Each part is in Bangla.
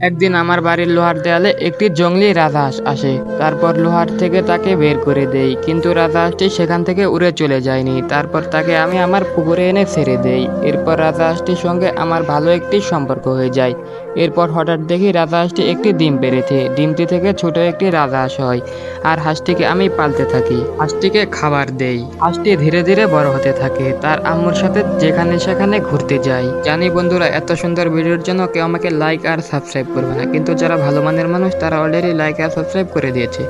একদিন আমার বাড়ির লোহার দেয়ালে একটি জঙ্গলি রাজহাঁস আসে। তারপর লোহার থেকে তাকে বের করে দেই, কিন্তু রাজহাঁসটি সেখান থেকে উড়ে চলে যায়নি। তারপর তাকে আমি আমার পুকুরে এনে ছেড়ে দেই। এরপর রাজহাঁসটির সঙ্গে আমার ভালো একটি সম্পর্ক হয়ে যায়। এরপর হঠাৎ দেখি রাজহাঁসটি একটি ডিম পেরেছে ডিমটি থেকে ছোট একটি রাজহাঁস হয় আর হাঁসটিকে আমি পালতে থাকি। হাঁসটিকে খাবার দেই। হাঁসটি ধীরে ধীরে বড় হতে থাকে। তার আম্মুর সাথে যেখানে সেখানে ঘুরতে যাই। জানি বন্ধুরা, এত সুন্দর ভিডিওর জন্য কেউ আমাকে লাইক আর সাবস্ক্রাইব করবে না। কিন্তু যারা ভালো মানের মানুষ, তারা অলরেডি লাইক আর সাবস্ক্রাইব করে দিয়েছে।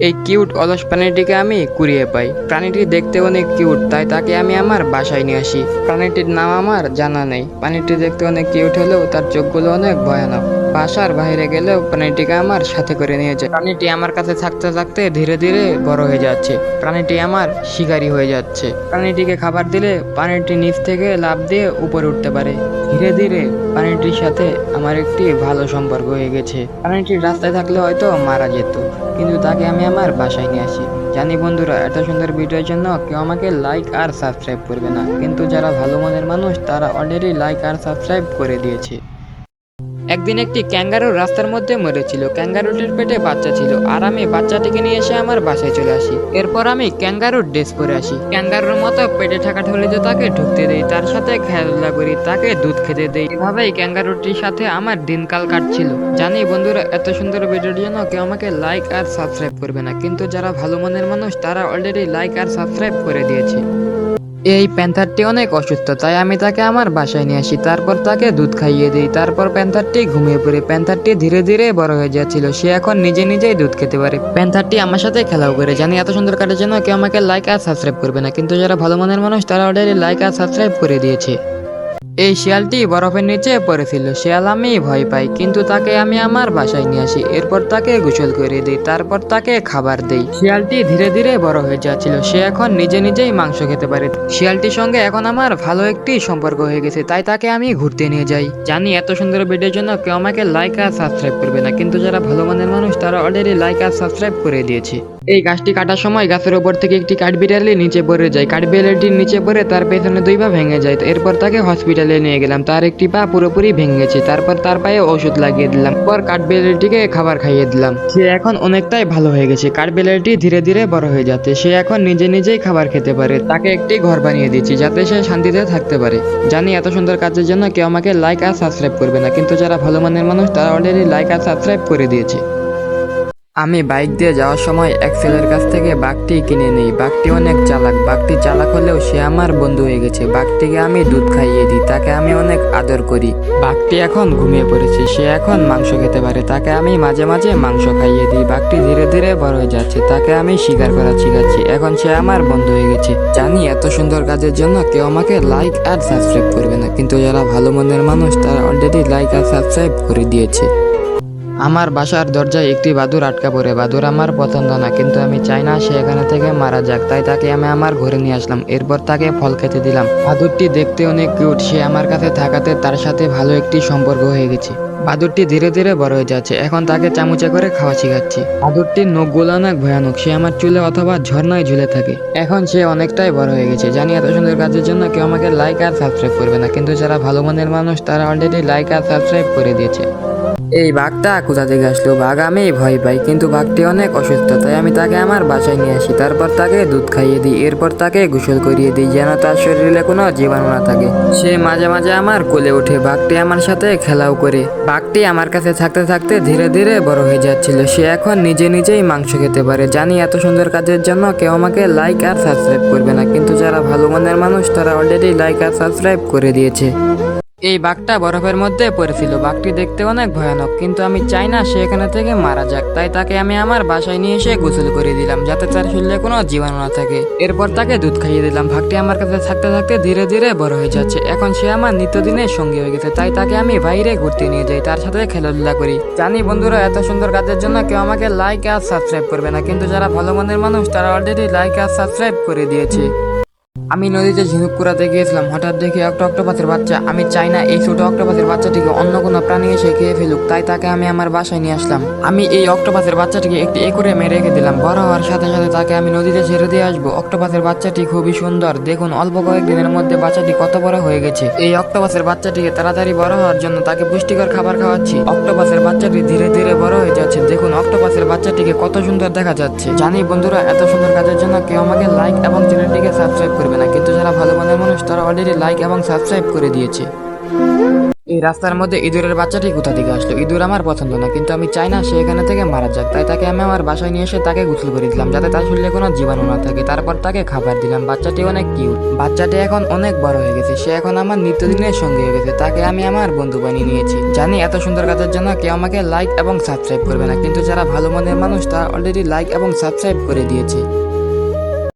এই কিউট অলস প্রাণীটিকে আমি কুড়িয়ে পাই। প্রাণীটি দেখতে অনেক কিউট তাই তাকে আমি আমার বাসায় নিয়ে আসি। প্রাণীটির নাম আমার জানা নেই। প্রাণীটি দেখতে অনেক কিউট হলেও তার চোখগুলো অনেক ভয়ানক। বাসার বাইরে গেলেও প্রাণীটিকে আমার সাথে করে নিয়ে যায়। প্রাণীটি আমার কাছে থাকতে থাকতে ধীরে ধীরে বড় হয়ে যাচ্ছে। প্রাণীটি আমার শিকারী হয়ে যাচ্ছে। প্রাণীটিকে খাবার দিলে প্রাণীটি নিচ থেকে লাফ দিয়ে উপরে উঠতে পারে। ধীরে ধীরে প্রাণীটির সাথে আমার একটি ভালো সম্পর্ক হয়ে গেছে। প্রাণীটি রাস্তায় থাকলে হয়তো মারা যেত, কিন্তু তাকে আমি আমার বাসায় নিয়ে আসি। জানি বন্ধুরা, এত সুন্দর ভিডিওর জন্য কেউ আমাকে লাইক আর সাবস্ক্রাইব করবে না। কিন্তু যারা ভালো মনের মানুষ, তারা অলরেডি লাইক আর সাবস্ক্রাইব করে দিয়েছে। একদিন একটি ক্যাঙ্গারু রাস্তার মধ্যে মরেছিল। ক্যাঙ্গারুটির পেটে বাচ্চা ছিল। আর আমি বাচ্চাটিকে নিয়ে এসে আমার বাসায় চলে আসি। এরপর আমি ক্যাঙ্গারুর ড্রেস পরে আসি। ক্যাঙ্গারুর মতো পেটে থাকা ঠলিতে তাকে ঢুকতে দেই, তার সাথে খেলাধুলা করি, তাকে দুধ খেতে দেই। এভাবেই ক্যাঙ্গারুটির সাথে আমার দিনকাল কাটছিল। জানি বন্ধুরা, এত সুন্দর ভিডিওর জন্য কেউ আমাকে লাইক আর সাবস্ক্রাইব করবে না। কিন্তু যারা ভালো মনের মানুষ, তারা অলরেডি লাইক আর সাবস্ক্রাইব করে দিয়েছে। এই প্যান্থারটি অনেক অসুস্থ, তাই আমি তাকে আমার বাসায় নিয়ে আসি। তারপর তাকে দুধ খাইয়ে দিই। তারপর প্যান্থারটি ঘুমিয়ে পড়ে। প্যান্থারটি ধীরে ধীরে বড় হয়ে যাচ্ছিল। সে এখন নিজে নিজেই দুধ খেতে পারে। প্যান্থারটি আমার সাথে খেলাও করে। জানি এত সুন্দর কাটার জন্য কেউ আমাকে লাইক আর সাবস্ক্রাইব করবে না। কিন্তু যারা ভালো মনের মানুষ, তারা অলরেডি লাইক আর সাবস্ক্রাইব করে দিয়েছে। এই শিয়ালটি বরফের নিচে পড়েছিল শিয়াল আমি ভয় পাই, কিন্তু তাকে আমি আমার বাসায় নিয়ে আসি। এরপর তাকে গোসল করে দিই, তারপর তাকে খাবার দেই। শিয়ালটি ধীরে ধীরে বড় হয়ে যাচ্ছিল। সে এখন নিজে নিজেই মাংস খেতে পারে। শিয়ালটির সঙ্গে এখন আমার ভালো একটি সম্পর্ক হয়ে গেছে, তাই তাকে আমি ঘুরতে নিয়ে যাই। জানি এত সুন্দর ভিডিওর জন্য কেউ আমাকে লাইক আর সাবস্ক্রাইব করবে না, কিন্তু যারা ভালো মানের মানুষ, তারা অলরেডি লাইক আর সাবস্ক্রাইব করে দিয়েছে। এই গাছটি কাটার সময় গাছের উপর থেকে একটি কাঠবিড়ালি নিচে পড়ে যায়। কাঠবিড়ালিটির নিচে পড়ে তার পেছনে দুই পা ভেঙে যায়। এরপর তাকে হসপিটালে নিয়ে গেলাম। তার একটি পা পুরোপুরি ভেঙেছে। তারপর তার পায়ে ওষুধ লাগিয়ে দিলাম। পর কাঠবিড়ালিটিকে খাবার খাইয়ে দিলাম। সে এখন অনেকটাই ভালো হয়ে গেছে। কাঠবিড়ালিটি ধীরে ধীরে বড় হয়ে যাচ্ছে। সে এখন নিজে নিজেই খাবার খেতে পারে। তাকে একটি ঘর বানিয়ে দিচ্ছি, যাতে সে শান্তিতে থাকতে পারে। জানি এত সুন্দর কাজের জন্য কেউ আমাকে লাইক আর সাবস্ক্রাইব করবে না। কিন্তু যারা ভালো মানের মানুষ, তারা অলরেডি লাইক আর সাবস্ক্রাইব করে দিয়েছে। আমি বাইক দিয়ে যাওয়ার সময় এক ছেলের কাছ থেকে বাঘটি কিনে নিই। বাঘটি অনেক চালাক। বাঘটি চালাক হলেও সে আমার বন্ধু হয়ে গেছে। বাঘটিকে আমি দুধ খাইয়ে দিই। তাকে আমি অনেক আদর করি। বাঘটি এখন ঘুমিয়ে পড়েছে। সে এখন মাংস খেতে পারে। তাকে আমি মাঝে মাঝে মাংস খাইয়ে দিই। বাঘটি ধীরে ধীরে বড় হয়ে যাচ্ছে। তাকে আমি শিকার করা শিখাচ্ছি। এখন সে আমার বন্ধু হয়ে গেছে। জানি এত সুন্দর কাজের জন্য কেউ আমাকে লাইক আর সাবস্ক্রাইব করবে না। কিন্তু যারা ভালো মনের মানুষ, তারা অলরেডি লাইক আর সাবস্ক্রাইব করে দিয়েছে। আমার বাসার দরজায় একটি বাদুর আটকা পড়ে। বাদুর আমার পছন্দ না, কিন্তু আমি চাই না সে এখানে থেকে মারা যাক। তাই তাকে আমি আমার ঘরে নিয়ে আসলাম। এরপর তাকে ফল খেতে দিলাম। বাদুরটি দেখতে অনেক কিউট সে আমার কাছে থাকাতে তার সাথে ভালো একটি সম্পর্ক হয়ে গেছে। বাদুরটি ধীরে ধীরে বড় হয়ে যাচ্ছে। এখন তাকে চামচে করে খাওয়া শিখাচ্ছি বাদুরটির নখগুলো অনেক ভয়ানক। সে আমার চুলে অথবা ঝর্ণায় ঝুলে থাকে। এখন সে অনেকটাই বড় হয়ে গেছে। জানি এত সুন্দর কাজের জন্য কেউ আমাকে লাইক আর সাবস্ক্রাইব করবে না, কিন্তু যারা ভালো মনের মানুষ, তারা অলরেডি লাইক আর সাবস্ক্রাইব করে দিয়েছে। এই বাঘটা কোথা থেকে আসলো? বাঘ আমি ভয় পাই, কিন্তু বাঘটি অনেক অসুস্থ, তাই আমি তাকে আমার বাসায় নিয়ে আসি। তারপর তাকে দুধ খাইয়ে দিই, এরপর তাকে গোসল করিয়ে দিই, যেন তার শরীরে কোনো জীবাণু না থাকে। সে মাঝে মাঝে আমার কোলে ওঠে, বাঘটি আমার সাথে খেলাও করে। বাঘটি আমার কাছে থাকতে থাকতে ধীরে ধীরে বড় হয়ে যাচ্ছিল। সে এখন নিজে নিজেই মাংস খেতে পারে। জানি এত সুন্দর কাজের জন্য কেউ আমাকে লাইক আর সাবস্ক্রাইব করবে না, কিন্তু যারা ভালো মনের মানুষ, তারা অলরেডি লাইক আর সাবস্ক্রাইব করে দিয়েছে। এই বাঘটা বরফের মধ্যে পড়েছিল বাঘটি দেখতে অনেক ভয়ানক, কিন্তু আমি চাই না সে এখানে থেকে মারা যাক। তাই তাকে আমি আমার বাসায় নিয়ে এসে গোসল করে দিলাম, যাতে তার শরীরে কোনো জীবাণু না থাকে। এরপর তাকে দুধ খাইয়ে দিলাম। বাঘটি আমার কাছে থাকতে থাকতে ধীরে ধীরে বড় হয়ে যাচ্ছে। এখন সে আমার নিত্যদিনের সঙ্গী হয়ে গেছে, তাই তাকে আমি বাইরে ঘুরতে নিয়ে যাই, তার সাথে খেলাধুলা করি। জানি বন্ধুরা, এত সুন্দর কাজের জন্য কেউ আমাকে লাইক আর সাবস্ক্রাইব করবে না, কিন্তু যারা ভালো মনের মানুষ, তারা অলরেডি লাইক আর সাবস্ক্রাইব করে দিয়েছে। আমি নদীতে ঝিনুক কুড়াতে গিয়েছিলাম। হঠাৎ দেখি একটা অক্টোপাসের বাচ্চা। আমি চাই না এই ছোট অক্টোপাসের বাচ্চাটিকে অন্য কোনো প্রাণী এসে খেয়ে ফেলুক, তাই তাকে আমি আমার বাসায় নিয়ে আসলাম। আমি এই অক্টোপাসের বাচ্চাটিকে একটি একুরে মেরে রেখে দিলাম। বড় হওয়ার সাথে সাথে তাকে আমি নদীতে ছেড়ে দিয়ে আসব। অক্টোপাসের বাচ্চাটি খুবই সুন্দর। দেখুন, অল্প কয়েকদিনের মধ্যে বাচ্চাটি কত বড় হয়ে গেছে। এই অক্টোপাসের বাচ্চাটিকে তাড়াতাড়ি বড় হওয়ার জন্য তাকে পুষ্টিকর খাবার খাওয়াচ্ছি। অক্টোপাসের বাচ্চাটি ধীরে ধীরে বড় হয়ে যাচ্ছে। দেখুন, অক্টোপাসের বাচ্চাটিকে কত সুন্দর দেখা যাচ্ছে। জানি বন্ধুরা, এত সুন্দর কাজের জন্য কেউ আমাকে লাইক এবং চ্যানেলটিকে সাবস্ক্রাইব করবে না, কিন্তু যারা ভালো মনের মানুষ, তারা অলরেডি লাইক এবং সাবস্ক্রাইব করে দিয়েছে। এই রাস্তার মধ্যে ইঁদুরের বাচ্চাটি কোথা থেকে আসলো? ইঁদুর আমার পছন্দ না, কিন্তু আমি চাই না সে এখানে থেকে মারা যাক। তাই তাকে আমি আমার বাসায় নিয়ে এসে তাকে গোসল করে দিলাম, যাতে তার শরীরে কোনো জীবাণু না থাকে। তারপর তাকে খাবার দিলাম। বাচ্চাটি অনেক কিউট বাচ্চাটি এখন অনেক বড় হয়ে গেছে। সে এখন আমার নিত্যদিনের সঙ্গে হয়ে গেছে। তাকে আমি আমার বন্ধু বানিয়ে নিয়েছি। জানি এত সুন্দর কাজের জন্য কেউ আমাকে লাইক এবং সাবস্ক্রাইব করবে না, কিন্তু যারা ভালো মনের মানুষ, তারা অলরেডি লাইক এবং সাবস্ক্রাইব করে দিয়েছে।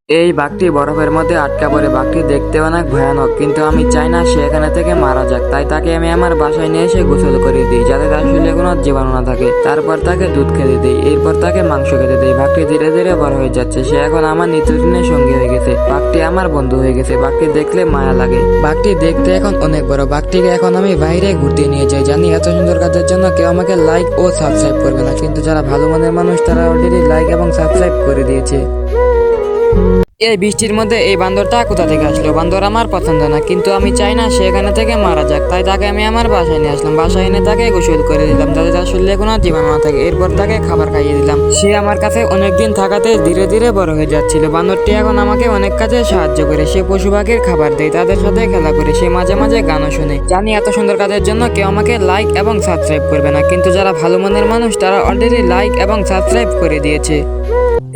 এই বাঘটি বরফের মধ্যে আটকা পড়ে। বাঘটি দেখতে অনেক ভয়ানক, কিন্তু আমি চাই না সে এখানে থেকে মারা যাক। তাই তাকে আমি আমার বাসায় নিয়ে এসে গোসল করে দিই, যাতে তার শরীরে কোনো জীবাণু না থাকে। তারপর তাকে দুধ খেতে দিই, এরপর তাকে মাংস খেতে দিই। বাঘটি ধীরে ধীরে বড় হয়ে যাচ্ছে। সে এখন আমার নিত্যদিনের সঙ্গী হয়ে গেছে। বাঘটি আমার বন্ধু হয়ে গেছে। বাঘটি দেখলে মায়া লাগে। বাঘটি দেখতে এখন অনেক বড়। বাঘটিকে এখন আমি বাইরে ঘুরতে নিয়ে যাই। জানি এত সুন্দর কাজের জন্য কেউ আমাকে লাইক ও সাবস্ক্রাইব করবে না, কিন্তু যারা ভালো মনের মানুষ, তারা অলরেডি লাইক এবং সাবস্ক্রাইব করে দিয়েছে। এই বৃষ্টির মধ্যে এই বান্দরটা কোথা থেকে আসলো? বান্দর আমার পছন্দ না, কিন্তু আমি চাই না সে এখানে থেকে মারা যাক। তাই তাকে আমি আমার বাসায় নিয়ে আসলাম। বাসায় এনে তাকে গোসল করে দিলাম। যাতে তার শরীরে কোনো জীবাণু না থাকে। এরপর তাকে খাবার খাইয়ে দিলাম। সে আমার কাছে অনেকদিন থাকাতে ধীরে ধীরে বড় হয়ে যাচ্ছিল। বান্দরটি এখন আমাকে অনেক কাজে সাহায্য করে। সে পশু পাখির খাবার দেয়, তাদের সাথে খেলা করে। সে মাঝে মাঝে গানও শুনে। জানি এত সুন্দর কাজের জন্য কেউ আমাকে লাইক এবং সাবস্ক্রাইব করবে না, কিন্তু যারা ভালো মনের মানুষ, তারা অলরেডি লাইক এবং সাবস্ক্রাইব করে দিয়েছে।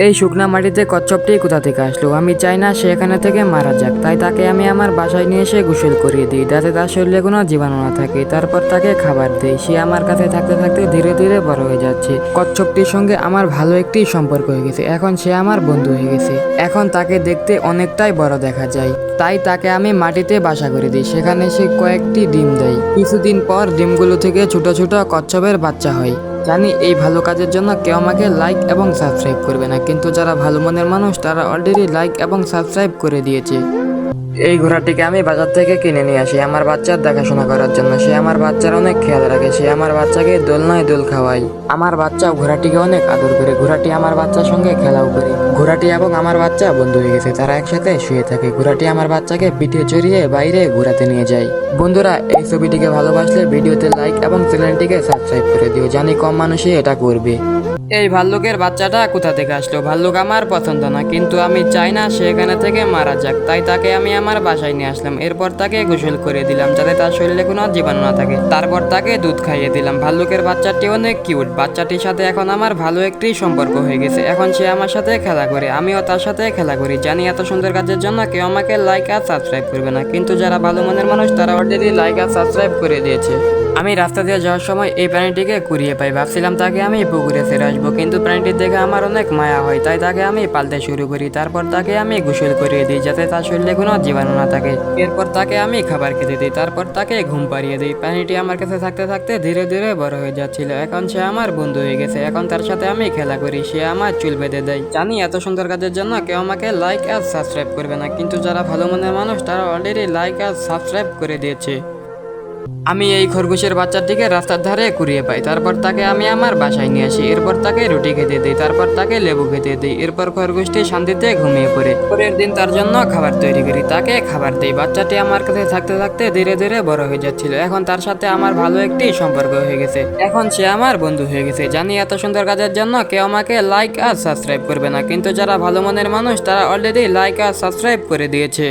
এই শুকনা মাটিতে কচ্ছপটি কোথা থেকে আসলো? আমি চাই না সে এখানে থেকে মারা যাক। তাই তাকে আমি আমার বাসায় নিয়ে এসে গোসল করিয়ে দিই। যাতে তার শরীরে কোনো জীবাণু না থাকে। তারপর তাকে খাবার দেই। সে আমার কাছে থাকতে থাকতে ধীরে ধীরে বড় হয়ে যাচ্ছে। কচ্ছপটির সঙ্গে আমার ভালো একটি সম্পর্ক হয়ে গেছে। এখন সে আমার বন্ধু হয়ে গেছে। এখন তাকে দেখতে অনেকটাই বড় দেখা যায়। তাই তাকে আমি মাটিতে বাসা করে দিই। সেখানে সে কয়েকটি ডিম দেয়। কিছুদিন পর ডিমগুলো থেকে ছোট ছোট কচ্ছপের বাচ্চা হয়। জানি এই ভালো কাজের জন্য কেউ আমাকে লাইক এবং সাবস্ক্রাইব করবে না, কিন্তু যারা ভালো মনের মানুষ, তারা অলরেডি লাইক এবং সাবস্ক্রাইব করে দিয়েছে। এই ঘোড়াটিকে আমি বাজার থেকে কিনে নিয়ে আসি। আমার বাচ্চার দেখাশোনা করার জন্য। সে আমার বাচ্চার অনেক খেয়াল রাখে। সে আমার বাচ্চাকে দোলনায় দোল খাওয়াই আমার বাচ্চা ঘোড়াটিকে অনেক আদর করে। ঘোড়াটি আমার বাচ্চার সঙ্গে খেলাও করে। ঘোড়াটি এবং আমার বাচ্চা বন্ধু হয়ে গেছে। তারা একসাথে শুয়ে থাকে। ঘোড়াটি আমার বাচ্চাকে পিঠে চড়িয়ে বাইরে ঘোরাতে নিয়ে যায়। বন্ধুরা, এই ছবিটিকে ভালোবাসলে ভিডিওতে লাইক এবং চ্যানেলটিকে সাবস্ক্রাইব করে দিও। জানি কম মানুষই এটা করবে। এই ভাল্লুকের বাচ্চাটা কোথা থেকে আসলো? ভাল্লুক আমার পছন্দ না, কিন্তু আমি চাই না সে এখানে থেকে মারা যাক। তাই তাকে আমি আমার বাসায় নিয়ে আসলাম। এরপর তাকে গোসল করে দিলাম, যাতে তার শরীরে কোনো জীবাণু না থাকে। তারপর তাকে দুধ খাইয়ে দিলাম। ভাল্লুকের বাচ্চাটি অনেক কিউট বাচ্চাটির সাথে এখন আমার ভালো একটি সম্পর্ক হয়ে গেছে। এখন সে আমার সাথে খেলা করে, আমিও তার সাথে খেলা করি। জানি এত সুন্দর কাজের জন্য কেউ আমাকে লাইক আর সাবস্ক্রাইব করবে না। কিন্তু যারা ভালো মনের মানুষ, তারা অলরেডি লাইক আর সাবস্ক্রাইব করে দিয়েছে। আমি রাস্তা দিয়ে যাওয়ার সময় এই প্রাণীটিকে কুড়িয়ে পাই। ভাবছিলাম তাকে আমি পুকুরে ছেড়ে আসব, কিন্তু প্রাণীটির দেখে আমার অনেক মায়া হয়, তাই তাকে আমি পালতে শুরু করি। তারপর তাকে আমি গোসল করিয়ে দিই, যাতে তার শরীরে কোনো জীবাণু না থাকে। এরপর তাকে আমি খাবার খেতে দিই, তারপর তাকে ঘুম পাড়িয়ে দিই। প্রাণীটি আমার কাছে থাকতে থাকতে ধীরে ধীরে বড় হয়ে যাচ্ছিল। এখন সে আমার বন্ধু হয়ে গেছে, এখন তার সাথে আমি খেলা করি, সে আমার চুল বেঁধে দেয়। জানি এত সুন্দর কাজের জন্য কেউ আমাকে লাইক আর সাবস্ক্রাইব করবে না, কিন্তু যারা ভালো মনের মানুষ, তারা অলরেডি লাইক আর সাবস্ক্রাইব করে দিয়েছে। আমি এই খরগোশের বাচ্চাটিকে রাস্তার ধারে কুড়িয়ে পাই। তারপর তাকে আমি আমার বাসায় নিয়ে আসি। এরপর তাকে রুটি খেতে দিই। তারপর তাকে লেবু খেতে দিই। এরপর খরগোশটি শান্তিতে ঘুমিয়ে পড়ে। পরের দিন তার জন্য খাবার তৈরি করি। তাকে খাবার দিই। বাচ্চাটি আমার কাছে থাকতে থাকতে ধীরে ধীরে বড় হয়ে যাচ্ছিল। এখন তার সাথে আমার ভালো একটি সম্পর্ক হয়ে গেছে। এখন সে আমার বন্ধু হয়ে গেছে। জানি এত সুন্দর কাজের জন্য কেউ আমাকে লাইক আর সাবস্ক্রাইব করবে না। কিন্তু যারা ভালো মনের মানুষ, তারা অলরেডি লাইক আর সাবস্ক্রাইব করে দিয়েছে।